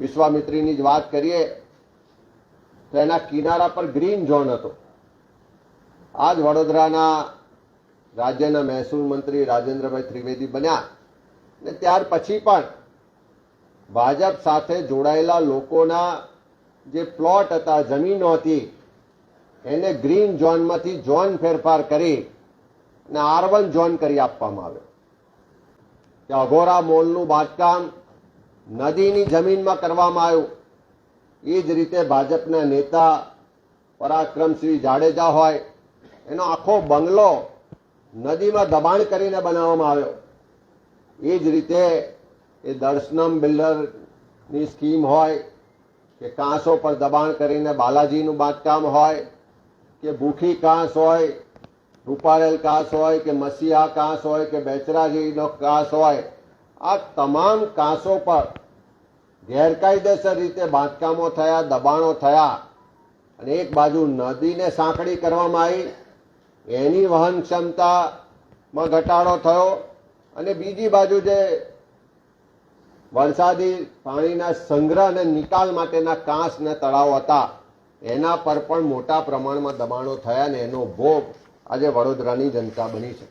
વિશ્વામિત્રીની જ વાત કરીએ, તો એના કિનારા પર ગ્રીન ઝોન હતો. આજ વડોદરાના રાજ્યના મહેસૂલ મંત્રી રાજેન્દ્રભાઈ ત્રિવેદી બન્યા ને ત્યાર પછી પણ ભાજપ સાથે જોડાયેલા લોકોના જે પ્લોટ હતા, જમીનો હતી, એને ગ્રીન ઝોનમાંથી ઝોન ફેરફાર કરી અને આર વન ઝોન કરી આપવામાં આવ્યો. ત્યાં અઘોરા મોલનું બાંધકામ નદીની જમીનમાં કરવામાં આવ્યું. એ જ રીતે ભાજપના નેતા પરાક્રમસિંહ જાડેજા હોય, એનો આખો બંગલો નદીમાં દબાણ કરીને બનાવવામાં આવ્યો. એ જ રીતે એ દર્શનમ બિલ્ડરની સ્કીમ હોય, કે કાંસો પર દબાણ કરીને બાલાજીનું બાંધકામ હોય, કે ભૂખી કાંસ હોય, રૂપારેલ કાંસ હોય, કે મસીહા કાંસ હોય, કે બેચરાજીનો કાંસ હોય, આ તમામ કાંસો પર ગેરકાયદેસર રીતે બાંધકામો થયા, દબાણો થયા અને એક બાજુ નદીને સાંકડી કરવામાં આવી. એની વહન ક્ષમતામાં ઘટાડો થયો અને બીજી બાજુ જે વરસાદી પાણીના સંગ્રહ અને નિકાલ માટેના કાંસ ને તળાવ હતા, એના પર પણ મોટા પ્રમાણમાં દબાણો થયા ને એનો ભોગ આજે વડોદરાની જનતા બની છે.